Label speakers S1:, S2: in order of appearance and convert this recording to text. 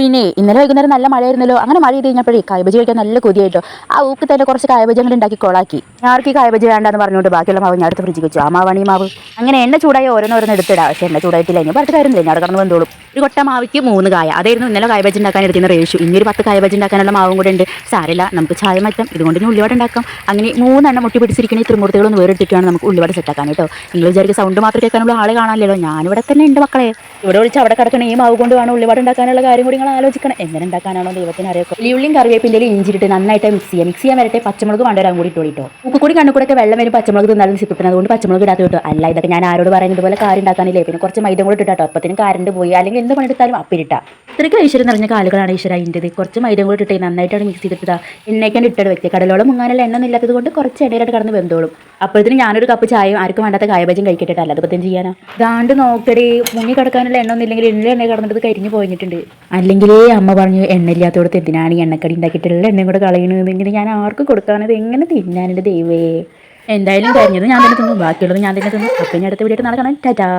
S1: പിന്നെ ഇന്നലെ വൈകുന്നേരം നല്ല മഴയായിരുന്നല്ലോ. അങ്ങനെ മഴ ചെയ്ത് കഴിഞ്ഞപ്പോഴേ കായബജി കഴിക്കാൻ നല്ല കൊതിയായിട്ടോ. ആ ഊക്ക് തന്നെ കുറച്ച് കായബജി അങ്ങനെ ഉണ്ടാക്കി കൊളാക്കി. ആർക്ക് കായബജി വേണ്ടെന്ന് പറഞ്ഞുകൊണ്ട് ബാക്കിയുള്ള മാവ് ഞാൻ അടുത്ത് ഫ്രിഡ്ജിൽ വെച്ചു. ആ മാവാണ് ഈ മാവ്. അങ്ങനെ എണ്ണ ചൂടായി ഓരോന്നോരോന്ന് എടുത്തിടാം. പക്ഷേ എണ്ണ ചൂടായിട്ടില്ല. ഇനി പറഞ്ഞിട്ട് കാര്യമില്ല ഞാൻ കടന്ന് വന്നോളും. ഒരു കൊട്ട മാവിക്ക് മൂന്ന് കായ. അതായിരുന്നു ഇന്നലെ കായബജി ഉണ്ടാക്കാൻ എടുക്കുന്ന റേഷ്യൂ ഇനി ഒരു പത്ത് കായബജി ഉണ്ടാക്കാനുള്ള മാവും കൂടെ ഉണ്ട്. സാരില്ല നമുക്ക് ചായ മാറ്റാം. ഇതുകൊണ്ട് ഇനി ഉള്ളിവട ഉണ്ടാക്കാം. അങ്ങനെ മൂന്നെണ്ണം മുട്ടി പിടിച്ചിരിക്കുന്ന ഈ ത്രിമൂർത്തികളൊന്ന് വേറെടുത്തിട്ടാണ് നമുക്ക് ഉള്ളിവട സെറ്റാക്കാൻ കേട്ടോ. നിങ്ങൾ വിചാരിക്കുക സൗണ്ട് മാത്രം കേൾക്കാനുള്ള ആളെ കാണാനല്ലോ ഞാനിവിടെ തന്നെ ഉണ്ട് മക്കളെ. ഇവിടെ വിളിച്ച് അവിടെ കിടക്കണ ഈ മാവ് കൊണ്ട് വേണം ഉള്ളിവട ഉണ്ടാക്കാനുള്ള കാര്യം കൂടി ആലോചിക്കണം. എങ്ങനെ ഉണ്ടാക്കാനാണോ ദൈവത്തിന് അറിയാം ഉള്ളിയും കറിവേപ്പിന്റെ ഇഞ്ചിട്ട് നന്നായിട്ട് മിക്സ് ചെയ്യാം. മിക്സ് ചെയ്യാൻ വരട്ടെ പച്ചമുളക് വേണ്ടവരാൻ കൂടി ഇട്ടോളിട്ടോ. ഉപ്പ് കൂടി കണ്ണു കൂടെ ഒക്കെ വെള്ളം വരും പച്ചമുളക് തിന്നാലും സിപ്പിട്ടത് അതുകൊണ്ട് പച്ചമുളക് ഇടാത്ത കേട്ടോ. അല്ല ഇതൊക്കെ ഞാൻ ആരോട് പറയുന്നത് പോലെ കാര്യം ഉണ്ടാക്കാനില്ലേ? പിന്നെ കുറച്ച് മൈദ കൂടെ ഇട്ടാട്ടോ അപ്പത്തിനും കാരണ്ട് പോയി. അല്ലെങ്കിൽ എന്ത് പണിയെടുത്താലും അപ്പിരിട്ട ഇത്രയ്ക്ക് ഐശ്വര്യം നിറഞ്ഞ കാലുകളാണ് ഈശ്വര അതിന്റെത്. കുറച്ച് മൈദം കൂടി ഇട്ടേ നന്നായിട്ടാണ് മിക്സ് ചെയ്തിട്ടാ എണ്ണയ്ക്കാണ്ട് ഇട്ടത് വെക്കുക കടലോളം മുങ്ങാനുള്ള എണ്ണ ഇല്ലാത്തത് കൊണ്ട് കുറച്ച് എണ്ണയിലായിട്ട് കടന്ന് വെന്തോളും. അപ്പോഴത്തേന് ഞാനൊരു കപ്പ് ചായയും ആർക്കും വേണ്ടാത്ത കായബജം കഴിക്കട്ടെ അല്ലാതെ പറ്റും ചെയ്യാനാ. ദാണ്ട് നോക്കടി മുങ്ങി കിടക്കാനുള്ള എണ്ണ ഒന്നും ഇല്ലെങ്കിൽ എണ്ണ എണ്ണ കടന്നിട്ട് കരിഞ്ഞു പോയിട്ടുണ്ട് അല്ലെങ്കിലേ അമ്മ പറഞ്ഞു എണ്ണ ഇല്ലാത്തോടത്ത് എന്തിനാണ് ഈ എണ്ണക്കടി ഉണ്ടാക്കിയിട്ടുള്ള എണ്ണയും കൂടെ കളയണത്? ഞാൻ ആർക്ക് കൊടുക്കാനത് എങ്ങനെ തിന്നാനുണ്ട് ദൈവേ? എന്തായാലും കഴിഞ്ഞത് ഞാൻ തന്നെ തിന്നു. ബാക്കിയുള്ളത് ഞാൻ തന്നെ തിന്നു. അപ്പം ഞാൻ അടുത്ത വീഡിയോ നാളെ ടാറ്റാ.